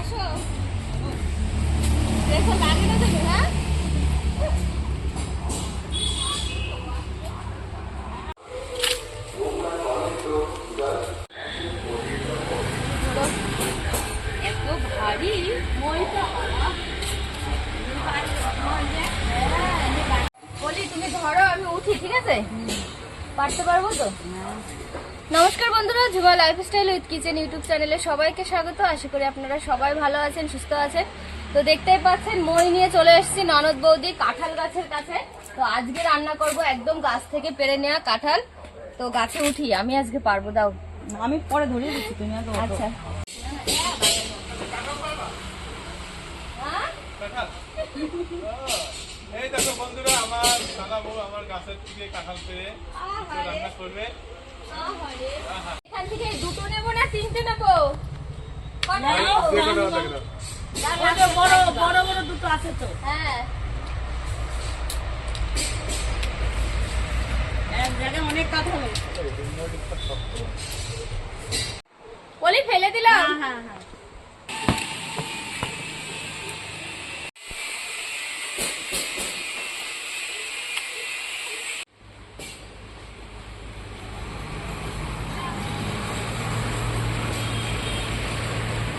আসো। দেখো লাগে না তুমি হ্যাঁ নমস্কার লাইফস্টাইল উইথ কিচেন ইউটিউব চ্যানেলে সবাইকে স্বাগত। আশা করি আপনারা সবাই ভালো আছেন সুস্থ আছেন। তো দেখতেই পাচ্ছেন মই নিয়ে চলে এসেছি ননদ বৌদি কাঁঠাল গাছের কাছে। তো আজকে রান্না করব একদম গাছ থেকে পেরে নেওয়া কাঁঠাল। তো গাছে উঠি আমি আজকে পারব দাও। আমি পরে ধরিয়ে দিচ্ছি তুমি আচ্ছা। হ্যাঁ? এই দেখো বন্ধুরা আমার দাদা বউ আমার গাছের থেকে কাঁঠাল পেরে রান্না করবে। এখান থেকে দুটো নেব না তিনটে নেব? বড় বড় বড় দুটো আছে তো। হ্যাঁ। অনেক কথা। বলি ফেলে দিলাম। হ্যাঁ হ্যাঁ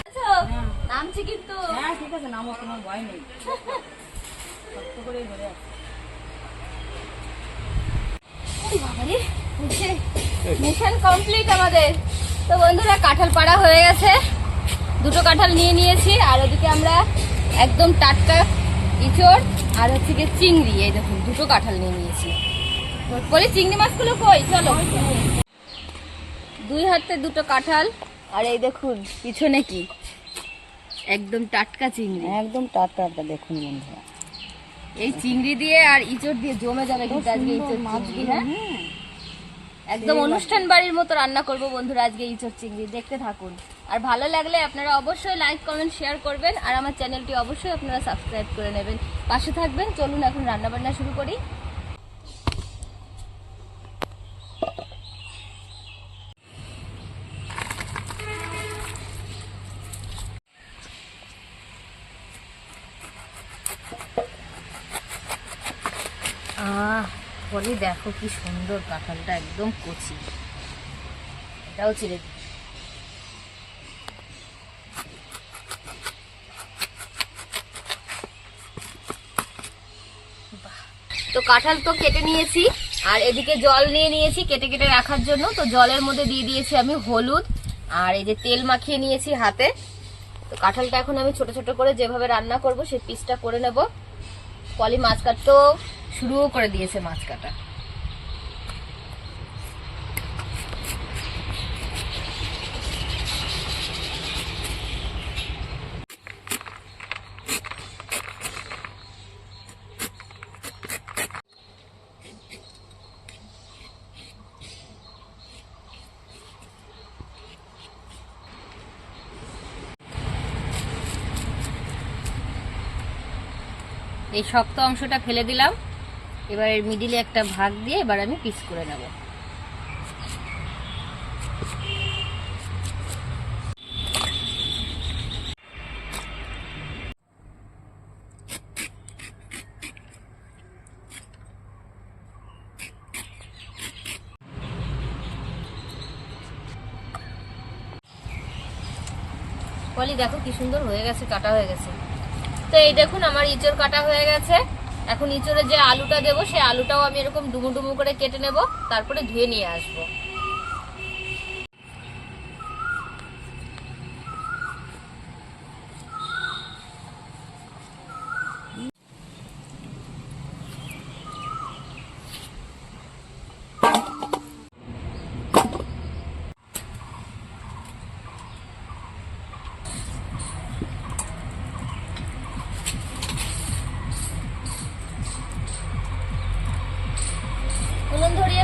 আছো? কিন্তু। হ্যাঁ ঠিক আছে নামো কোনো ভয় নেই। শক্ত করেই ধরে মিশন কমপ্লিট আমাদের। তো বন্ধুরা কাঁঠাল পাড়া হয়ে গেছে। দুটো কাঁঠাল নিয়ে নিয়েছি আর ওদিকে আমরা একদম টাটকা ইঁচড় আর হচ্ছে গিয়ে চিংড়ি। এই দেখুন দুটো কাঁঠাল নিয়ে নিয়েছি। বলি চিংড়ি মাছগুলো কই? চলো। দুই হাতে দুটো কাঁঠাল আর এই দেখুন পিছনে কি? একদম টাটকা চিংড়ি। একদম টাটকা দেখুন বন্ধুরা। এই চিংড়ি দিয়ে আর ইঁচড় দিয়ে জমে যাবে কিন্তু আজকে ইঁচড় চিংড়ি হ্যাঁ? একদম অনুষ্ঠান বাড়ির মতো রান্না করব বন্ধুরা আজকে ইঁচড় চিংড়ি দেখতে থাকুন। আর ভালো লাগলে আপনারা অবশ্যই লাইক কমেন্ট শেয়ার করবেন। আর আমার চ্যানেলটি অবশ্যই আপনারা সাবস্ক্রাইব করে নেবেন। পাশে থাকবেন চলুন এখন রান্না বান্না শুরু করি। বলি দেখো কি সুন্দর কাঁঠালটা একদম কচি। এটাও ছিঁড়ে। তো কাঁঠাল তো কেটে নিয়েছি, আর এদিকে জল নিয়ে নিয়েছি কেটে কেটে রাখার জন্য। তো জলের মধ্যে দিয়ে দিয়েছি আমি হলুদ, আর এই যে তেল মাখিয়ে নিয়েছি হাতে। তো কাঁঠালটা এখন আমি ছোট ছোট করে যেভাবে রান্না করব, সেই পিসটা করে নেব। পলি মাছ কাটতেও শুরুও করে দিয়েছে মাছ কাটা এই শক্ত অংশটা ফেলে দিলাম। এবার মিডিলে একটা ভাগ দিয়ে এবার আমি পিস করে নেব। দেখো কি সুন্দর হয়ে গেছে, কাটা হয়ে গেছে। তো এই দেখুন, আমার ইঁচড় কাটা হয়ে গেছে। এখন ইঁচড়ে যে আলুটা দেবো, সেই আলুটাও আমি এরকম ডুমু ডুমু করে কেটে নেব, তারপরে ধুয়ে নিয়ে আসব।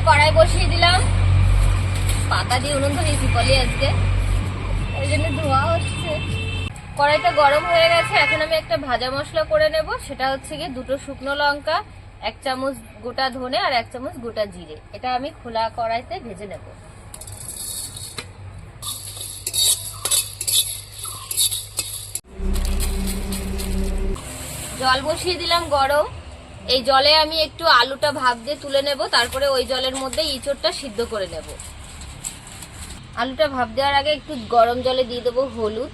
কড়াই বসিয়ে দিলাম। পাতা দিয়ে উনুন ধরিয়েছি বলি আজকে। ওই জন্য ধোয়া হচ্ছে। কড়াইটা গরম হয়ে গেছে, এখন আমি একটা ভাজা মশলা করে নেব। সেটা হচ্ছে গিয়ে দুটো শুকনো লঙ্কা, এক চামচ গোটা ধনে আর এক চামচ গোটা জিরে। এটা আমি খোলা কড়াইতে ভেজে নেব। জল বসিয়ে দিলাম গরম। এই জলে আমি একটু আলুটা ভাপ দিয়ে তুলে নেব, তারপরে ওই জলের মধ্যে ইঁচড়টা সিদ্ধ করে নেব। আলুটা ভাপ দেওয়ার আগে একটু গরম জলে দিয়ে দেবো হলুদ।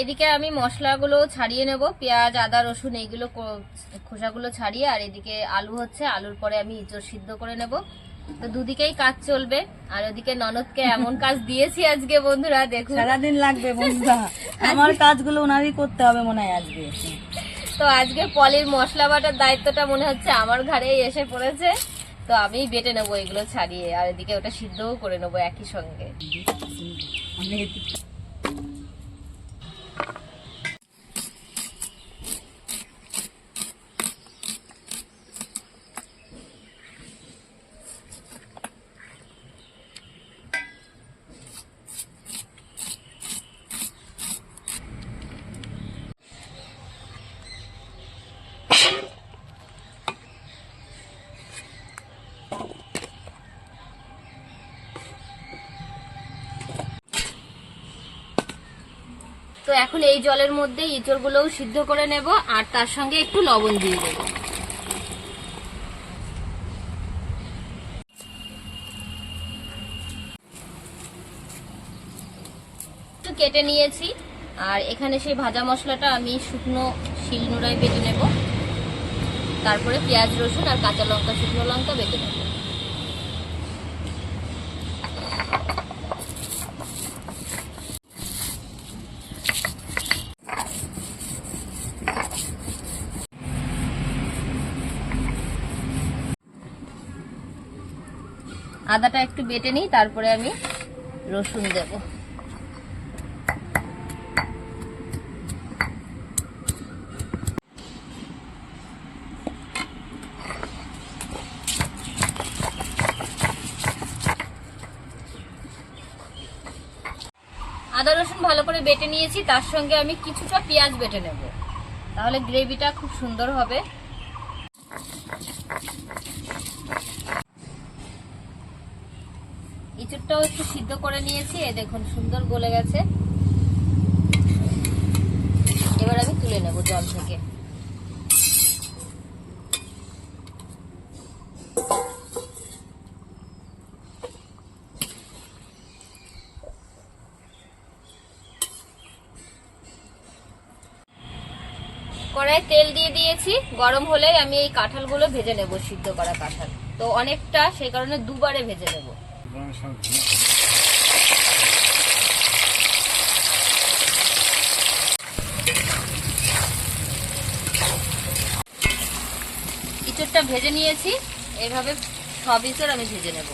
এদিকে আমি মশলাগুলো ছাড়িয়ে নেব, পেঁয়াজ, আদা, রসুন, এইগুলো খোসাগুলো ছাড়িয়ে, আর এদিকে আলু হচ্ছে, আলুর পরে আমি ইঁচড় সিদ্ধ করে নেব। তো দুদিকেই কাজ চলবে আর ওদিকে ননদকে এমন কাজ দিয়েছি আজকে বন্ধুরা দেখুন। সারাদিন লাগবে বন্ধুরা। আমার কাজগুলো ওনারই করতে হবে মনে হয় আজকে। তো আজকে পলির মশলা বাটার দায়িত্বটা মনে হচ্ছে আমার ঘাড়েই এসে পড়েছে। তো আমি বেটে নেব এগুলো ছাড়িয়ে আর এদিকে ওটা সিদ্ধও করে নেব একই সঙ্গে। তো এখন এই জলের মধ্যে ইঁচড়গুলোও সিদ্ধ করে নেব, আর তার সঙ্গে একটু লবণ দিয়ে দেবো। কেটে নিয়েছি, আর এখানে সেই ভাজা মশলাটা আমি শুকনো শিলনোড়ায় বেটে নেব। তারপরে পেঁয়াজ, রসুন আর কাঁচা লঙ্কা, শুকনো লঙ্কা বেটে নেব। আদাটা একটু বেটে নিই, তারপরে আমি রসুন দেব। আদা, রসুন ভালো করে বেটে নিয়েছি, তার সঙ্গে আমি কিছুটা পেঁয়াজ বেটে নেব। তাহলে গ্রেভিটা খুব সুন্দর হবে। ইঁচুরটাও একটু সিদ্ধ করে নিয়েছি এ দেখুন সুন্দর গলে গেছে। এবার আমি তুলে নেব জল থেকে। কড়াই তেল দিয়ে দিয়েছি, গরম হলেই আমি এই কাঁঠালগুলো ভেজে নেব সিদ্ধ করা কাঁঠাল। তো অনেকটা সেই কারণে দুবারে ভেজে নেব। ইঁচড়টা ভেজে নিয়েছি। এইভাবে সব ইঁচড় আমি ভেজে নেব।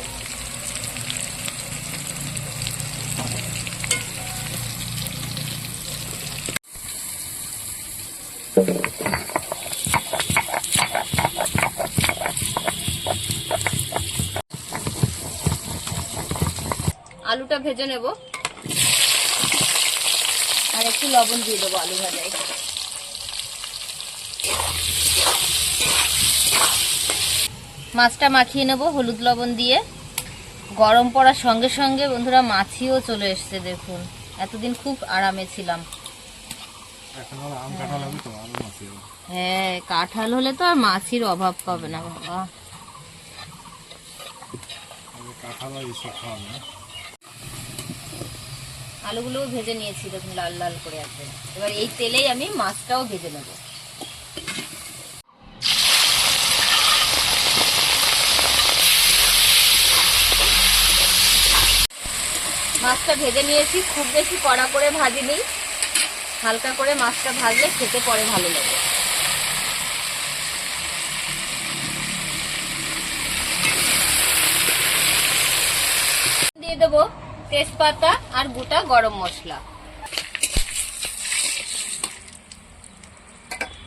আলুটা ভেজে নেব। আর একটু লবণ দিয়ে দেবো আলু ভাজায়। মাছটা মাখিয়ে নেব হলুদ লবণ দিয়ে। গরম পড়ার সঙ্গে সঙ্গে বন্ধুরা মাছিও চলে এসছে দেখুন। এতদিন খুব আরামে ছিলাম। হ্যাঁ কাঁঠাল হলে তো আর মাছির অভাব পাবে না বাবা। কাঁঠাল আর এসব খাওয়া না আলুগুলোও ভেজে নিয়েছি, দেখুন, লাল লাল করে আছে এবার এই তেলেই আমি মাছটাও ভেজে নেব। মাছটা ভেজে নিয়েছি, খুব বেশি কড়া করে ভাজিনি। হালকা করে মাছটা ভাজলে খেতে পরে ভালো লাগে। দিয়ে দেবো তেজপাতা আর গোটা গরম মশলা।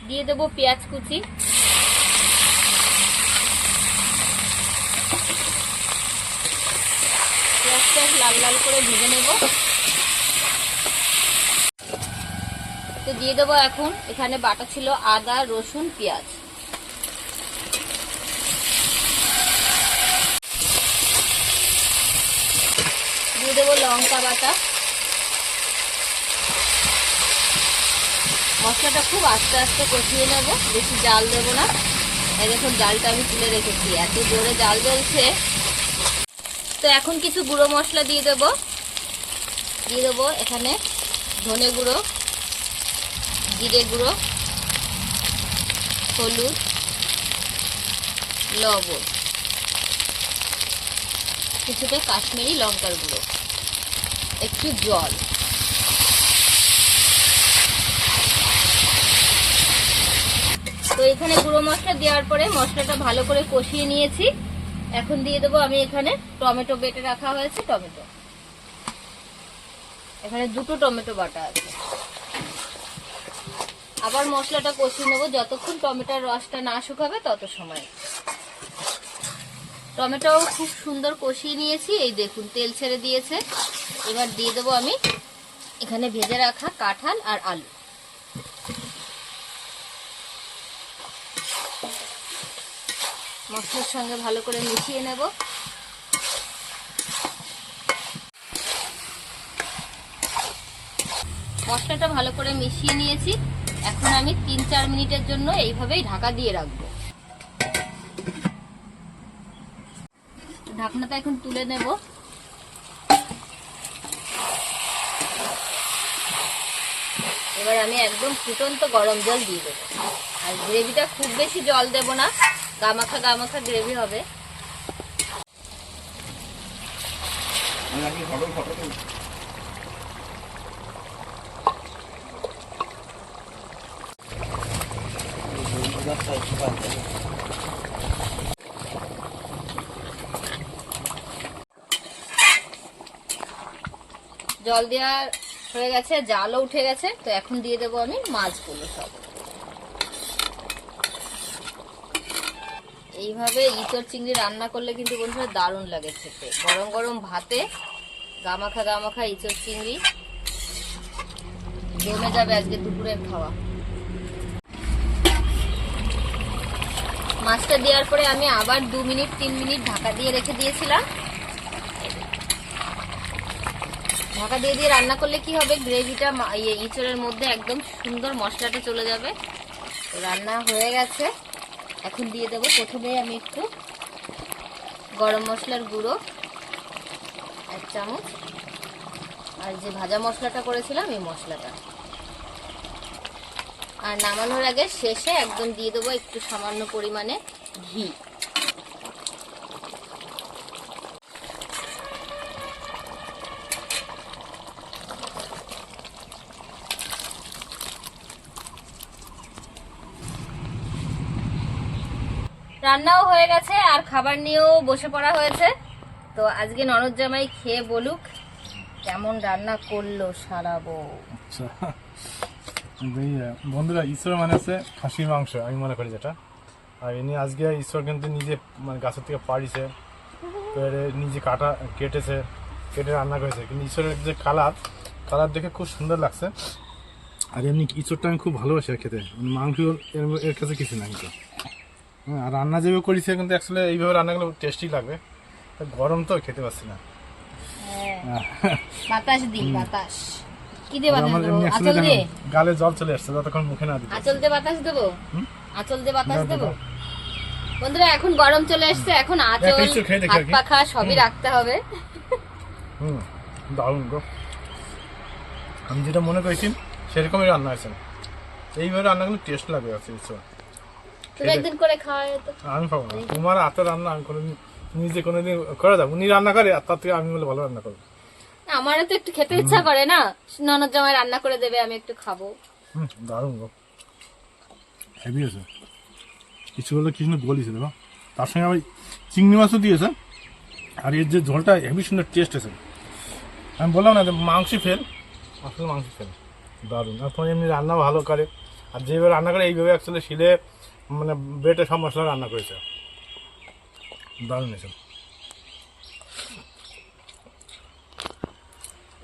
দিয়ে দেবো পেঁয়াজ কুচি। লাল লাল করে ভেজে নেব। তো দিয়ে দেবো এখন এখানে বাটা ছিল আদা, রসুন, পেঁয়াজ। দেবো লঙ্কা বাটা। মশলাটা খুব আস্তে আস্তে কষিয়ে নেব, বেশি জাল দেবো না। এই দেখুন, জালটা আমি তুলে রেখেছি, এত জোরে জাল জ্বলছে তো এখন কিছু গুঁড়ো মশলা দিয়ে দেব। দিয়ে দেবো এখানে ধনে গুঁড়ো, জিরে গুঁড়ো, হলুদ, লবণ, কিছুটা কাশ্মীরি লঙ্কার গুঁড়ো। একটু জল। তো এখানে গুঁড়ো মশলা দেওয়ার পরে মশলাটা ভালো করে কষিয়ে নিয়েছি। এখন দিয়ে দেবো আমি এখানে টমেটো বেটে রাখা হয়েছে টমেটো। এখানে দুটো টমেটো বাটা আছে। আবার মশলাটা কষিয়ে নেব। যতক্ষণ টমেটোর রসটা না শুকাবে তত সময়। টমেটো খুব সুন্দর কষিয়ে নিয়েছি। এই দেখুন, তেল ছেড়ে দিয়েছে। এবার দিয়ে দেবো আমি এখানে ভেজে রাখা কাঁঠাল আর আলু। মশলার সঙ্গে ভালো করে মিশিয়ে নেব। মশলাটা ভালো করে মিশিয়ে নিয়েছি। এখন আমি তিন চার মিনিটের জন্য এইভাবেই ঢাকা দিয়ে রাখব। ঢাকনাটা এখন তুলে নেব। এবার আমি একদম ফুটন্ত গরম জল দিয়ে দেবো। আর গ্রেভিটা খুব বেশি জল দেব না গামাখা গামাখা গ্রেভি হবে। জল দেওয়া হয়ে গেছে, জালও উঠে গেছে, তো এখন দিয়ে দেবো আমি মাছগুলো সব। এইভাবে ইঁচড় চিংড়ি রান্না করলে কিন্তু বন্ধুরা দারুণ লাগে খেতে। গরম গরম ভাতে গামাখা গামাখা ইঁচড় চিংড়ি। জমে যাবে আজকে দুপুরের খাওয়া। মাছটা দেওয়ার পরে আমি আবার দু মিনিট, তিন মিনিট ঢাকা দিয়ে রেখে দিয়েছিলাম। ঢাকা দিয়ে দিয়ে রান্না করলে কি হবে? গ্রেভিটা ইয়ে ইঁচড়ের মধ্যে একদম সুন্দর মশলাটা চলে যাবে। রান্না হয়ে গেছে। এখন দিয়ে দেবো প্রথমে আমি একটু গরম মশলার গুঁড়ো, এক চামচ। আর যে ভাজা মশলাটা করেছিলাম, এই মশলাটা। আর নামানোর আগে শেষে একদম দিয়ে দেবো একটু সামান্য পরিমাণে ঘি। রান্নাও হয়ে গেছে, আর খাবার নিয়েও বসে পড়া হয়েছে। তো আজকে ননদ জামাই খেয়ে বলুক, কেমন রান্না করল সারাবো আচ্ছা বন্ধুরা, ঈশ্বর মানে হচ্ছে খাসির মাংস, আমি মনে করি যেটা। আর এমনি আজকে ঈশ্বর কিন্তু নিজে মানে গাছের থেকে পাড়িছে নিজে কাটা, কেটেছে, কেটে রান্না করেছে। কিন্তু ঈশ্বরের যে কালার কালার দেখে খুব সুন্দর লাগছে। আর এমনি ঈশ্বরটা আমি খুব ভালোবাসি খেতে। মাংস এর কাছে কিছু না কিন্তু। আর রান্না যেভাবে করেছে কিন্তু অ্যাকচুয়ালি এইভাবে রান্না করলে টেস্টি লাগবে। গরম তো খেতে পারছি না। হ্যাঁ, বাতাস দিই বাতাস। কি দিয়ে বাতাস দেবো? এমনি দিয়ে? গালে জল চলে আসছে যতক্ষণ মুখে না দিতে আঁচল দিয়ে বাতাস দেবো? আঁচল দিয়ে বাতাস দেবো। বন্ধুরা এখন গরম চলে এসছে এখন আঁচল কিছু হাত পাখা সবই রাখতে হবে। হুম দারুণ গো। আমি যেটা মনে করেছি সেরকমই রান্না হয়েছে। এইভাবে রান্নাগুলো টেস্ট লাগবে আছে তুমি একদিন করে খাওয়া আমি পাবো না। তোমার হাতে রান্না আমি কোনোদিন নিজে কোনোদিন করে যাব উনি রান্না করে আর তার থেকে আমি বলে ভালো রান্না করব। আমারও তো একটু খেতে ইচ্ছা করে না। ননদ জামাই রান্না করে দেবে আমি একটু খাব। হুম দারুণ গো। হেভি আছে। কিছু বলে কিছু না বলিস দেখো তার সঙ্গে আবার চিংড়ি মাছও দিয়েছে। আর এর যে ঝোলটা হেভি সুন্দর টেস্ট আছে। আমি বললাম না যে মাংস ফেল আসলে মাংস ফেল দারুণ। এখন এমনি রান্না ভালো করে। আর যেভাবে রান্না করে এইভাবে অ্যাকচুয়ালি শিলে মানে বেটে সব মশলা রান্না করেছে। দারুণ এসব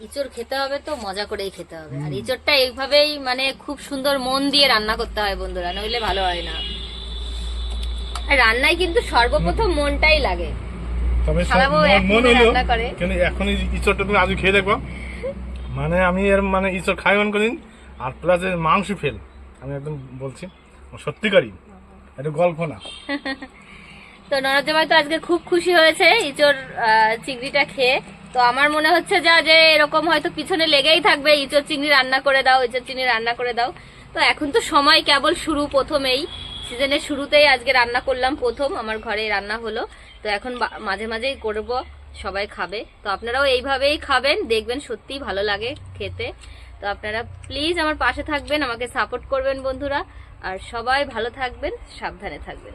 ইঁচড় খেতে হবে তো মজা করেই খেতে হবে। আর ইঁচড়টা এইভাবেই মানে খুব সুন্দর মন দিয়ে রান্না করতে হয় বন্ধুরা নইলে ভালো হয় না। আর রান্নায় কিন্তু সর্বপ্রথম মনটাই লাগে। এখন এই ইঁচড়টা তুমি আজকে খেয়ে দেখব। মানে আমি এর মানে ইঁচড় খাই মন করিন আর প্লাস মাংস ফেল। আমি একদম বলছি সত্যিকারই। এটা গল্প না। তো ননদ জামাই তো আজকে খুব খুশি হয়েছে ইচোর চিংড়িটা খেয়ে। তো আমার মনে হচ্ছে যা যে এরকম হয়তো পিছনে লেগেই থাকবে, ইচোর চিংড়ি রান্না করে দাও, ইচোর চিংড়ি রান্না করে দাও। তো এখন তো সময় কেবল শুরু প্রথমেই। সিজনের শুরুতেই আজকে রান্না করলাম প্রথম, আমার ঘরে রান্না হলো। তো এখন মাঝে মাঝেই করব, সবাই খাবে। তো আপনারাও এইভাবেই খাবেন, দেখবেন সত্যিই ভালো লাগে খেতে। তো আপনারা প্লিজ আমার পাশে থাকবেন, আমাকে সাপোর্ট করবেন বন্ধুরা। আর সবাই ভালো থাকবেন সাবধানে থাকবেন।